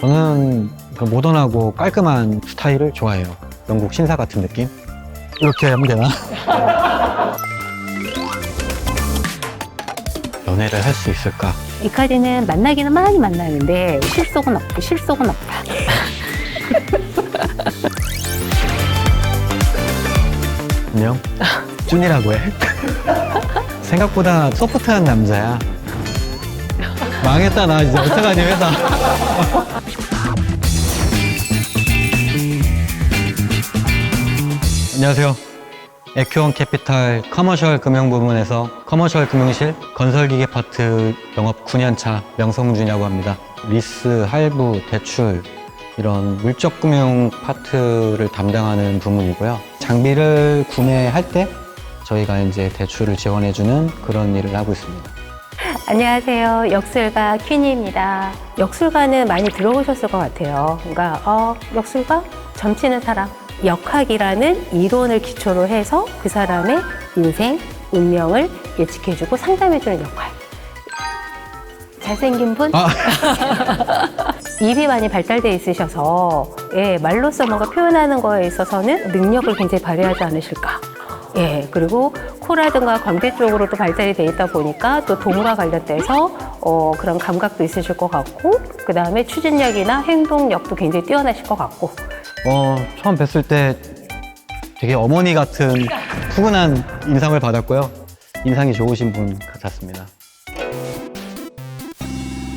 저는 그 모던하고 깔끔한 스타일을 좋아해요. 영국 신사 같은 느낌? 이렇게 하면 되나? 연애를 할 수 있을까? 이카리는 만나기는 많이 만나는데 실속은 없고 실속은 없다. 안녕? 쭌이라고 해. 생각보다 소프트한 남자야. 망했다, 나 이제 어떡하니, 회사. 안녕하세요. 에큐원 캐피탈 커머셜 금융 부문에서 커머셜 금융실 건설기계 파트 영업 9년차 명성준이라고 합니다. 리스, 할부, 대출 이런 물적 금융 파트를 담당하는 부문이고요. 장비를 구매할 때 저희가 이제 대출을 지원해주는 그런 일을 하고 있습니다. 안녕하세요. 역술가 퀸입니다. 역술가는 많이 들어보셨을 것 같아요. 그러니까 어, 역술가 점치는 사람. 역학이라는 이론을 기초로 해서 그 사람의 인생, 운명을 예측해주고 상담해주는 역할. 잘생긴 분? 아, 입이 많이 발달돼 있으셔서 예, 말로써 뭔가 표현하는 거에 있어서는 능력을 굉장히 발휘하지 않으실까. 예, 그리고 코라든가 광대 쪽으로도 발달이 돼 있다 보니까 또 돈과 관련돼서 어, 그런 감각도 있으실 것 같고, 그 다음에 추진력이나 행동력도 굉장히 뛰어나실 것 같고, 어, 처음 뵀을 때 되게 어머니 같은 푸근한 인상을 받았고요. 인상이 좋으신 분 같았습니다.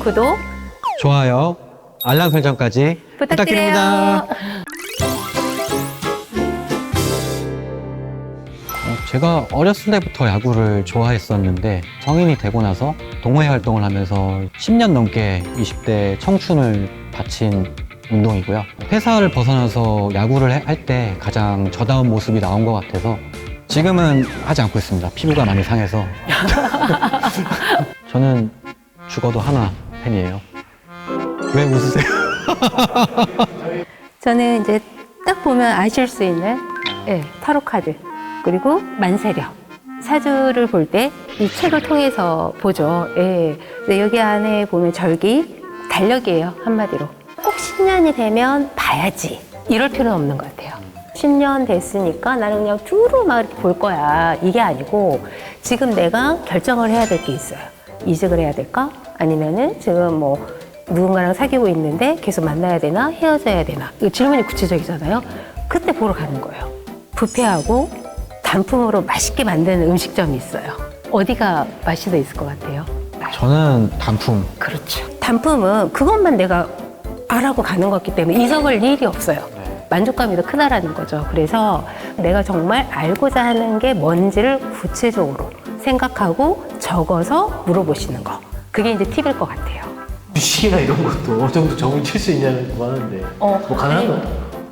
구독 좋아요, 알람 설정까지 부탁드려요. 부탁드립니 제가 어렸을 때부터 야구를 좋아했었는데 성인이 되고 나서 동호회 활동을 하면서 10년 넘게 20대 청춘을 바친 운동이고요. 회사를 벗어나서 야구를 할 때 가장 저다운 모습이 나온 것 같아서 지금은 하지 않고 있습니다. 피부가 많이 상해서. 저는 죽어도 하나 팬이에요. 왜 웃으세요? 저는 이제 딱 보면 아실 수 있는 예, 타로 카드 그리고 만세력 사주를 볼 때 이 책을 통해서 보죠. 예. 근데 여기 안에 보면 절기 달력이에요 한마디로 꼭 10년이 되면 봐야지 이럴 필요는 없는 것 같아요. 10년 됐으니까 나는 그냥 쭈루 막 이렇게 볼 거야. 이게 아니고 지금 내가 결정을 해야 될 게 있어요. 이직을 해야 될까? 아니면은 지금 뭐 누군가랑 사귀고 있는데 계속 만나야 되나 헤어져야 되나 이 질문이 구체적이잖아요. 그때 보러 가는 거예요. 부페하고 단품으로 맛있게 만드는 음식점이 있어요. 어디가 맛이 더 있을 것 같아요? 저는 단품. 그렇죠. 단품은 그것만 내가 알아고 가는 거기 때문에 잊어버릴 일이 없어요. 만족감이 더 크다라는 거죠. 그래서 내가 정말 알고자 하는 게 뭔지를 구체적으로 생각하고 적어서 물어보시는 거. 그게 이제 팁일 것 같아요. 주식이나 이런 것도 어느 정도 정을 칠 수 있냐고 하는데 어, 뭐 가능한가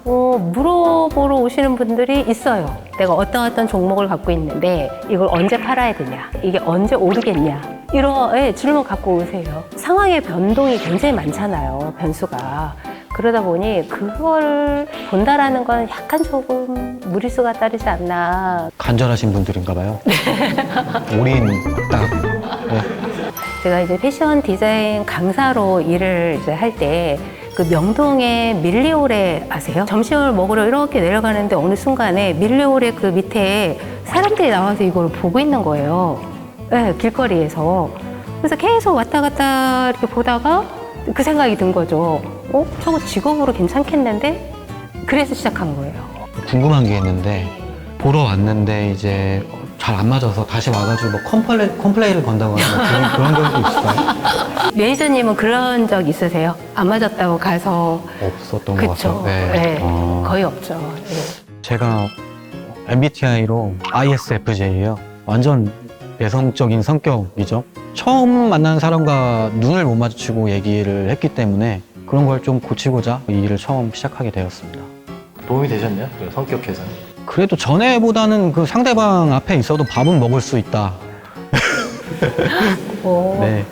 요? 어, 물어보러 오시는 분들이 있어요. 내가 어떤 어떤 종목을 갖고 있는데 이걸 언제 팔아야 되냐, 이게 언제 오르겠냐 이런 예, 질문 갖고 오세요. 상황의 변동이 굉장히 많잖아요. 변수가. 그러다 보니 그걸 본다라는 건 약간 조금 무리수가 따르지 않나. 간절하신 분들인가 봐요. 올인 딱. 네. 제가 이제 패션 디자인 강사로 일을 이제 할 때 그 명동의 밀리오레 아세요? 점심을 먹으러 이렇게 내려가는데 어느 순간에 밀리오레 그 밑에 사람들이 나와서 이걸 보고 있는 거예요. 네, 길거리에서. 그래서 계속 왔다 갔다 이렇게 보다가 그 생각이 든 거죠. 어? 저거 직업으로 괜찮겠는데? 그래서 시작한 거예요. 궁금한 게 있는데 보러 왔는데 이제 잘 안 맞아서 다시 와가지고 뭐 컴플레, 컴플레인을 건다거나 뭐 그런, 그런 경우도 있을까요? 매니저님은 그런 적 있으세요? 안 맞았다고 가서. 없었던 것 그쵸. 같아요. 네. 어, 거의 없죠. 네. 제가 MBTI로 ISFJ예요. 완전 내성적인 성격이죠. 처음 만난 사람과 눈을 못 마주치고 얘기를 했기 때문에 그런 걸 좀 고치고자 이 일을 처음 시작하게 되었습니다. 도움이 되셨나요? 그 성격 개선. 그래도 전에보다는 그 상대방 앞에 있어도 밥은 먹을 수 있다. 오. 네.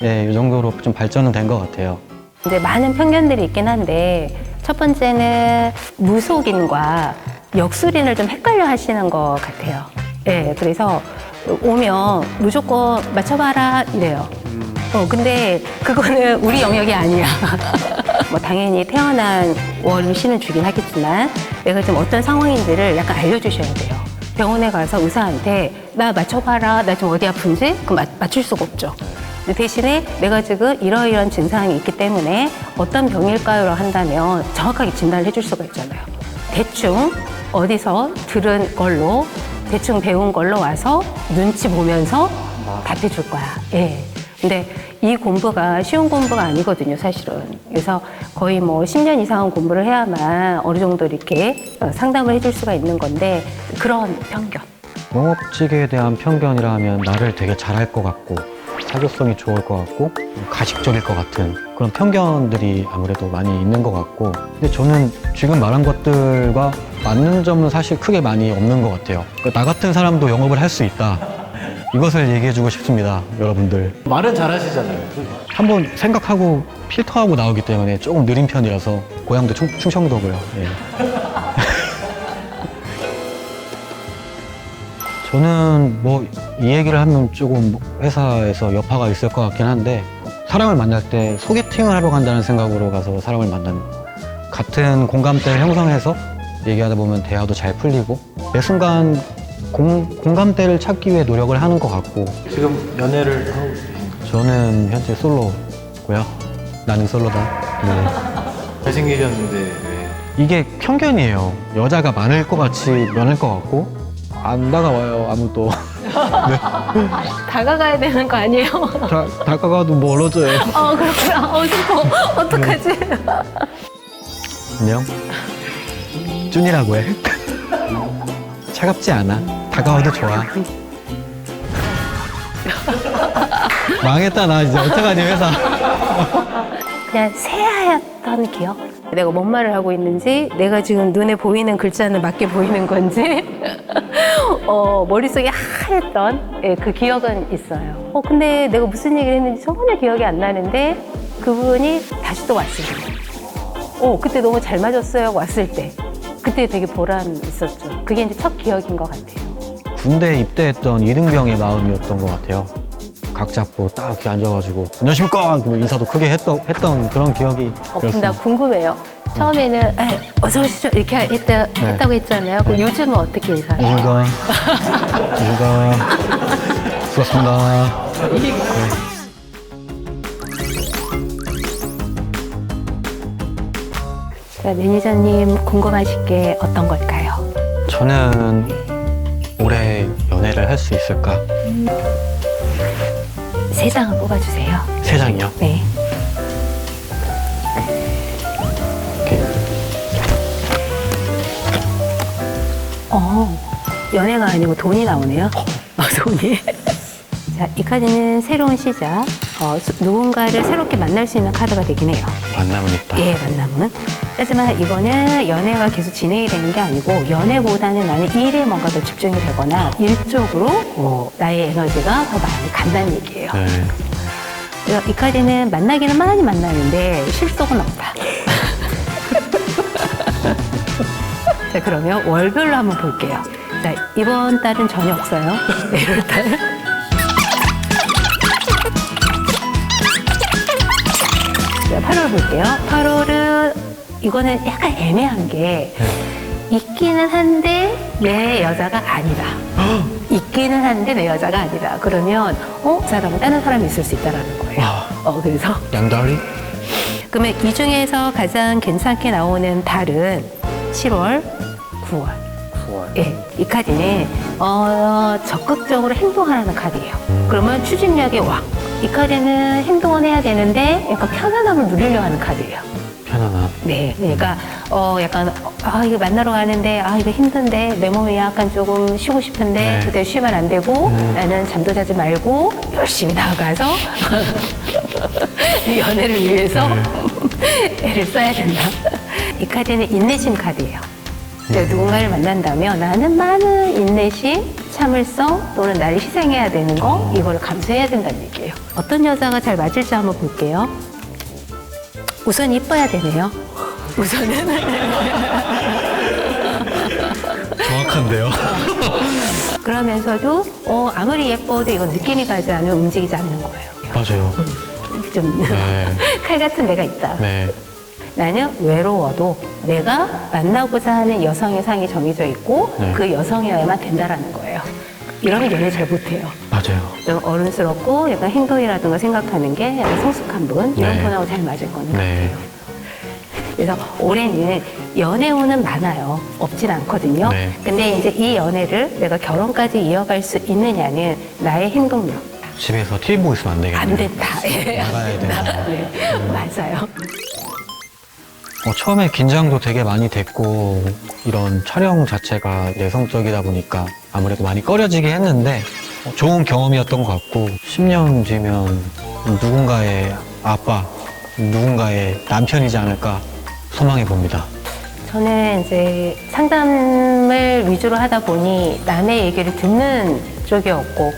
네, 이 정도로 좀 발전은 된 것 같아요. 이제 많은 편견들이 있긴 한데 첫 번째는 무속인과 역술인을 좀 헷갈려 하시는 것 같아요. 예, 그래서 오면 무조건 맞춰봐라 이래요. 어, 근데 그거는 우리 영역이 아니야. 뭐 당연히 태어난 씨는 주긴 하겠지만 내가 지금 어떤 상황인지를 약간 알려주셔야 돼요. 병원에 가서 의사한테 나 맞춰봐라. 나 지금 어디 아픈지? 그럼 맞, 맞출 수가 없죠. 대신에 내가 지금 이러이러한 증상이 있기 때문에 어떤 병일까요로 한다면 정확하게 진단을 해줄 수가 있잖아요. 대충 어디서 들은 걸로 대충 배운 걸로 와서 눈치 보면서 답해 줄 거야. 예. 근데 이 공부가 쉬운 공부가 아니거든요, 사실은. 그래서 거의 뭐 10년 이상은 공부를 해야만 어느 정도 이렇게 어, 상담을 해줄 수가 있는 건데 그런 편견. 농업직에 대한 편견이라 하면 나를 되게 잘할 것 같고 사교성이 좋을 것 같고 가식적일 것 같은 그런 편견들이 아무래도 많이 있는 것 같고 근데 저는 지금 말한 것들과 맞는 점은 사실 크게 많이 없는 것 같아요 그러니까 나 같은 사람도 영업을 할 수 있다 이것을 얘기해주고 싶습니다 여러분들 말은 잘하시잖아요. 한번 생각하고 필터하고 나오기 때문에 조금 느린 편이라서 고향도 충, 충청도고요. 예. 저는 뭐 이 얘기를 하면 조금 회사에서 여파가 있을 것 같긴 한데 사람을 만날 때 소개팅을 하러 간다는 생각으로 가서 사람을 만나는 같은 공감대를 형성해서 얘기하다 보면 대화도 잘 풀리고 매 순간 공, 공감대를 찾기 위해 노력을 하는 것 같고 지금 연애를 하고 계신가요? 저는 현재 솔로고요. 나는 솔로다. 네. 잘생기셨는데 왜? 이게 편견이에요. 여자가 많을 것 같이 많을 것 같고 안 다가와요 아무도. 다가가야 되는 거 아니에요? 다, 다가가도 멀어져요. 어, 그렇구나. 어, 슬퍼. 어떡하지? 안녕. 쭌이라고 해. 차갑지 않아. 다가와도 좋아. 망했다 나 이제 어떡하니 회사. 그냥 새하얗던 기억? 내가 뭔 말을 하고 있는지, 내가 지금 눈에 보이는 글자는 맞게 보이는 건지, 어, 머릿속에 하였던 예, 그 기억은 있어요. 어, 근데 내가 무슨 얘기를 했는지 전혀 기억이 안 나는데, 그분이 다시 또 때. 어, 그때 너무 잘 맞았어요. 왔을 때. 그때 되게 보람 있었죠. 그게 이제 첫 기억인 것 같아요. 군대 입대했던 이등병의 마음이었던 것 같아요. 각 잡고 딱 이렇게 앉아가지고 안녕하십니까 그 인사도 크게 했던, 했던 그런 기억이 어, 근데 나 들었습니다. 궁금해요. 처음에는 에, 어서 오시죠 이렇게 했다, 네. 했다고 했잖아요. 그럼 요즘은 어떻게 인사해요? 안녕하십니까. 안녕하십니까. 수고하셨습니다. 자, 매니저님 궁금하실 게 어떤 걸까요? 저는 올해 연애를 할 수 있을까? 세 장을 뽑아주세요. 세 장이요. 네. 어, 연애가 아니고 돈이 나오네요. 어, 돈이. 자, 이 카드는 새로운 시작. 어, 수- 누군가를 새롭게 만날 수 있는 카드가 되긴 해요. 만남은 있다. 예, 만남은. 하지만 이거는 연애가 계속 진행이 되는 게 아니고 연애보다는 나는 일에 뭔가 더 집중이 되거나 일 쪽으로 어, 나의 에너지가 더 많이 간다는 얘기예요. 네. 그래서 이 카드는 만나기는 많이 만나는데 실속은 없다. 자, 그러면 월별로 한번 볼게요. 자, 이번 달은 전혀 없어요. 1월 달. 자, 8월 볼게요. 8월은 이거는 약간 애매한 게 있기는 한데 내 여자가 아니다. 있기는 한데 내 여자가 아니다. 그러면 어, 그 사람은 다른 사람이 있을 수 있다라는 거예요. 어, 그래서 양다리? 그러면 이 중에서 가장 괜찮게 나오는 달은 7월, 9월. 9월. 예, 이 카드는 어, 적극적으로 행동하라는 카드예요. 그러면 추진력의 왕. 이 카드는 행동을 해야 되는데 약간 편안함을 누리려 하는 카드예요. 편안함. 네, 그러니까 어 약간 아 이거 만나러 가는데 아 이거 힘든데 내 몸이 약간 조금 쉬고 싶은데 네. 그때 쉬면 안 되고 나는 잠도 자지 말고 열심히 나가서 이 연애를 위해서 애를 써야 된다. 이 카드는 인내심 카드예요. 내가 누군가를 만난다면 나는 많은 인내심, 참을성 또는 나를 희생해야 되는 거 이거를 감수해야 된다는 얘기예요. 어떤 여자가 잘 맞을지 한번 볼게요. 우선 이뻐야 되네요. 우선은 정확한데요? 그러면서도 어, 아무리 예뻐도 이건 느낌이 가지 않으면 움직이지 않는 거예요. 맞아요. 좀 칼 네. 같은 데가 있다. 네. 나는 외로워도 내가 만나고자 하는 여성의 상이 정해져 있고 네. 그 여성이어야만 된다라는 거예요. 이러면 연애 잘 못해요. 맞아요. 좀 어른스럽고 약간 행동이라든가 생각하는 게 약간 성숙한 분 이런 네. 분하고 잘 맞을 거는 네. 그래서 올해는 연애운은 많아요. 없진 않거든요. 네. 근데 이제 이 연애를 내가 결혼까지 이어갈 수 있느냐는 나의 행동력. 집에서 TV 보고 있으면 안 되겠네요. 안 된다. 예. 나가야 된다. 네. 맞아요. 어, 처음에 긴장도 되게 많이 됐고 이런 촬영 자체가 내성적이다 보니까 아무래도 많이 꺼려지게 했는데 어, 좋은 경험이었던 것 같고 10년 뒤면 누군가의 아빠, 누군가의 남편이지 않을까 소망해 봅니다. 저는 이제 상담을 위주로 하다 보니 남의 얘기를 듣는 쪽이었고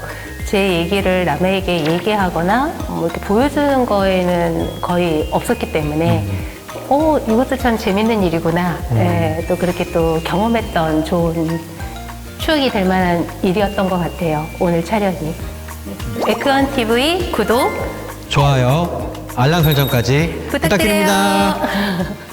제 얘기를 남에게 얘기하거나 뭐 이렇게 보여주는 거에는 거의 없었기 때문에 어 이것도 참 재밌는 일이구나. 예, 또 그렇게 또 경험했던 좋은 추억이 될 만한 일이었던 것 같아요 오늘 촬영이 에크원 TV 구독 좋아요, 알람 설정까지 부탁드려요. 부탁드립니다.